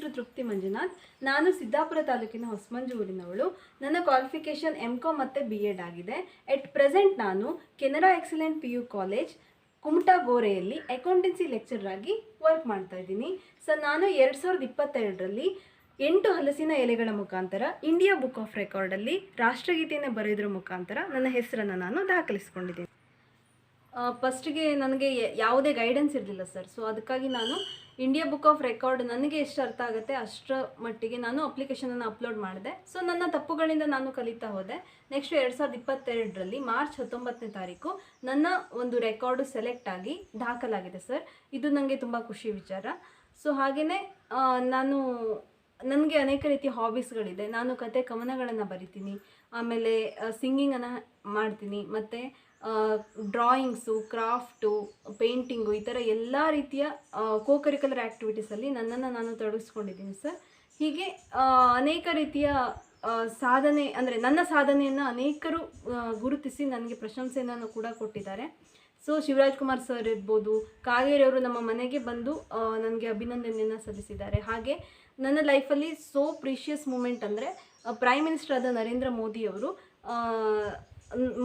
ಹೆಸರು ತೃಪ್ತಿ ಮಂಜುನಾಥ್. ನಾನು ಸಿದ್ದಾಪುರ ತಾಲೂಕಿನ ಹೊಸಮಂಜು ಊರಿನವಳು. ನನ್ನ ಕ್ವಾಲಿಫಿಕೇಷನ್ ಎಂ ಕಾಮ್ ಮತ್ತು ಬಿ ಎಡ್ ಆಗಿದೆ. ಎಟ್ ಪ್ರೆಸೆಂಟ್ ನಾನು Canara excellent P U college, Kumta ಗೋರೆಯಲ್ಲಿ accountancy lecturer ಆಗಿ ವರ್ಕ್ ಮಾಡ್ತಾ ಇದ್ದೀನಿ. ಸೊ ನಾನು ಎರಡು ಸಾವಿರದ ಇಪ್ಪತ್ತೆರಡರಲ್ಲಿ ಎಂಟು ಹಲಸಿನ ಎಲೆಗಳ ಮುಖಾಂತರ ಇಂಡಿಯಾ ಬುಕ್ ಆಫ್ ರೆಕಾರ್ಡಲ್ಲಿ ರಾಷ್ಟ್ರಗೀತೆಯನ್ನು ಬರೆಯೋದ್ರ ಮುಖಾಂತರ ನನ್ನ ಹೆಸರನ್ನು ನಾನು ದಾಖಲಿಸ್ಕೊಂಡಿದ್ದೀನಿ. ಫಸ್ಟಿಗೆ ನನಗೆ ಯಾವುದೇ ಗೈಡೆನ್ಸ್ ಇರಲಿಲ್ಲ ಸರ್ ಸೊ ಅದಕ್ಕಾಗಿ ನಾನು ಇಂಡಿಯಾ ಬುಕ್ ಆಫ್ ರೆಕಾರ್ಡ್ ನನಗೆ ಎಷ್ಟು ಅರ್ಥ ಆಗುತ್ತೆ ಅಷ್ಟರ ಮಟ್ಟಿಗೆ ನಾನು ಅಪ್ಲಿಕೇಶನನ್ನು ಅಪ್ಲೋಡ್ ಮಾಡಿದೆ. ಸೊ ನನ್ನ ತಪ್ಪುಗಳಿಂದ ನಾನು ಕಲಿತಾ ಹೋದೆ. ನೆಕ್ಸ್ಟ್ ಎರಡು ಸಾವಿರದ ಇಪ್ಪತ್ತೆರಡರಲ್ಲಿ ಮಾರ್ಚ್ ಹತ್ತೊಂಬತ್ತನೇ ತಾರೀಕು ನನ್ನ ಒಂದು ರೆಕಾರ್ಡು ಸೆಲೆಕ್ಟ್ ಆಗಿ ದಾಖಲಾಗಿದೆ ಸರ್. ಇದು ನನಗೆ ತುಂಬ ಖುಷಿ ವಿಚಾರ. ಸೊ ಹಾಗೆಯೇ ನಾನು ನನಗೆ ಅನೇಕ ರೀತಿಯ ಹಾಬೀಸ್ಗಳಿದೆ ನಾನು ಕತೆ ಕವನಗಳನ್ನು ಬರಿತೀನಿ, ಆಮೇಲೆ ಸಿಂಗಿಂಗನ್ನು ಮಾಡ್ತೀನಿ, ಮತ್ತು ಡ್ರಾಯಿಂಗ್ಸು ಕ್ರಾಫ್ಟು ಪೇಂಟಿಂಗು ಈ ಥರ ಎಲ್ಲ ರೀತಿಯ ಕೋ ಕರಿಕ್ಯುಲರ್ ಆ್ಯಕ್ಟಿವಿಟೀಸಲ್ಲಿ ನನ್ನನ್ನು ನಾನು ತೊಡಗಿಸ್ಕೊಂಡಿದ್ದೀನಿ ಸರ್. ಹೀಗೆ ಅನೇಕ ರೀತಿಯ ಸಾಧನೆ, ಅಂದರೆ ನನ್ನ ಸಾಧನೆಯನ್ನು ಅನೇಕರು ಗುರುತಿಸಿ ನನಗೆ ಪ್ರಶಂಸೆಯನ್ನು ಕೂಡ ಕೊಟ್ಟಿದ್ದಾರೆ. ಸೊ ಶಿವರಾಜ್ ಕುಮಾರ್ ಸರ್ ಇರ್ಬೋದು ಕಾವೇರಿ ಅವರು ನಮ್ಮ ಮನೆಗೆ ಬಂದು ನನಗೆ ಅಭಿನಂದನೆಯನ್ನು ಸಲ್ಲಿಸಿದ್ದಾರೆ. ಹಾಗೆ ನನ್ನ ಲೈಫಲ್ಲಿ ಸೋ ಪ್ರೀಷಿಯಸ್ ಮೂಮೆಂಟ್ ಅಂದರೆ ಪ್ರೈಮ್ ಮಿನಿಸ್ಟರ್ ಆದ ನರೇಂದ್ರ ಮೋದಿಯವರು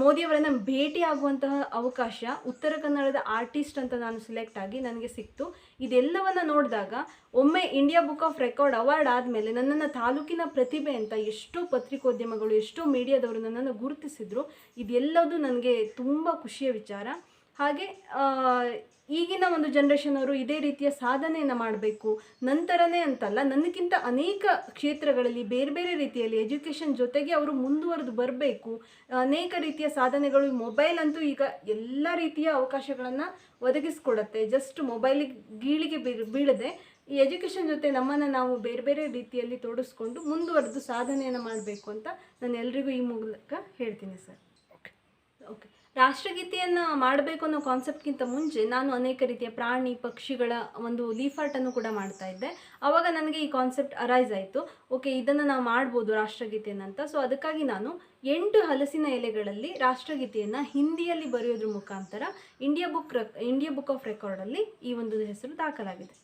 ಮೋದಿಯವರನ್ನು ಭೇಟಿ ಆಗುವಂತಹ ಅವಕಾಶ ಉತ್ತರ ಕನ್ನಡದ ಆರ್ಟಿಸ್ಟ್ ಅಂತ ನಾನು ಸೆಲೆಕ್ಟ್ ಆಗಿ ನನಗೆ ಸಿಕ್ತು. ಇದೆಲ್ಲವನ್ನು ನೋಡಿದಾಗ ಒಮ್ಮೆ India book of record award ಆದಮೇಲೆ ನನ್ನನ್ನು ತಾಲೂಕಿನ ಪ್ರತಿಭೆ ಅಂತ ಎಷ್ಟೋ ಪತ್ರಿಕೋದ್ಯಮಗಳು, ಎಷ್ಟೋ ಮೀಡಿಯಾದವರು ನನ್ನನ್ನು ಗುರುತಿಸಿದ್ರು. ಇದೆಲ್ಲದೂ ನನಗೆ ತುಂಬ ಖುಷಿಯ ವಿಚಾರ. ಹಾಗೆ ಈಗಿನ ಒಂದು ಜನ್ರೇಷನ್ ಅವರು ಇದೇ ರೀತಿಯ ಸಾಧನೆಯನ್ನು ಮಾಡಬೇಕು. ನಂತರನೇ ಅಂತಲ್ಲ ನನಗಿಂತ ಅನೇಕ ಕ್ಷೇತ್ರಗಳಲ್ಲಿ ಬೇರೆ ಬೇರೆ ರೀತಿಯಲ್ಲಿ ಎಜುಕೇಷನ್ ಜೊತೆಗೆ ಅವರು ಮುಂದುವರೆದು ಬರಬೇಕು. ಅನೇಕ ರೀತಿಯ ಸಾಧನೆಗಳು ಮೊಬೈಲ್ ಅಂತೂ ಈಗ ಎಲ್ಲ ರೀತಿಯ ಅವಕಾಶಗಳನ್ನು ಒದಗಿಸ್ಕೊಡತ್ತೆ. ಜಸ್ಟ್ ಮೊಬೈಲಿಗೆ ಗೀಳಿಗೆ ಬೀಳ್- ಬೀಳದೆ ಈ ಎಜುಕೇಷನ್ ಜೊತೆ ನಮ್ಮನ್ನು ನಾವು ಬೇರೆ ಬೇರೆ ರೀತಿಯಲ್ಲಿ ತೋಡಿಸ್ಕೊಂಡು ಮುಂದುವರೆದು ಸಾಧನೆಯನ್ನು ಮಾಡಬೇಕು ಅಂತ ನಾನು ಎಲ್ರಿಗೂ ಈ ಮೂಲಕ ಹೇಳ್ತೀನಿ ಸರ್. ಓಕೆ ರಾಷ್ಟ್ರಗೀತೆಯನ್ನು ಮಾಡಬೇಕು ಅನ್ನೋ ಕಾನ್ಸೆಪ್ಟ್ಗಿಂತ ಮುಂಚೆ ನಾನು ಅನೇಕ ರೀತಿಯ ಪ್ರಾಣಿ, ಪಕ್ಷಿಗಳ ಒಂದು ಲೀಫ್ ಆರ್ಟನ್ನು ಕೂಡ ಮಾಡ್ತಾ ಇದ್ದೆ. ಆವಾಗ ನನಗೆ ಈ ಕಾನ್ಸೆಪ್ಟ್ ಅರೈಸ್ ಆಯಿತು. ಓಕೆ ಇದನ್ನು ನಾವು ಮಾಡ್ಬೋದು ರಾಷ್ಟ್ರಗೀತೆಯನ್ನಂತ ಸೊ ಅದಕ್ಕಾಗಿ ನಾನು ಎಂಟು ಹಲಸಿನ ಎಲೆಗಳಲ್ಲಿ ರಾಷ್ಟ್ರಗೀತೆಯನ್ನು ಹಿಂದಿಯಲ್ಲಿ ಬರೆಯೋದ್ರ ಮುಖಾಂತರ India book India book of ರೆಕಾರ್ಡಲ್ಲಿ ಈ ಒಂದು ಹೆಸರು ದಾಖಲಾಗಿದೆ.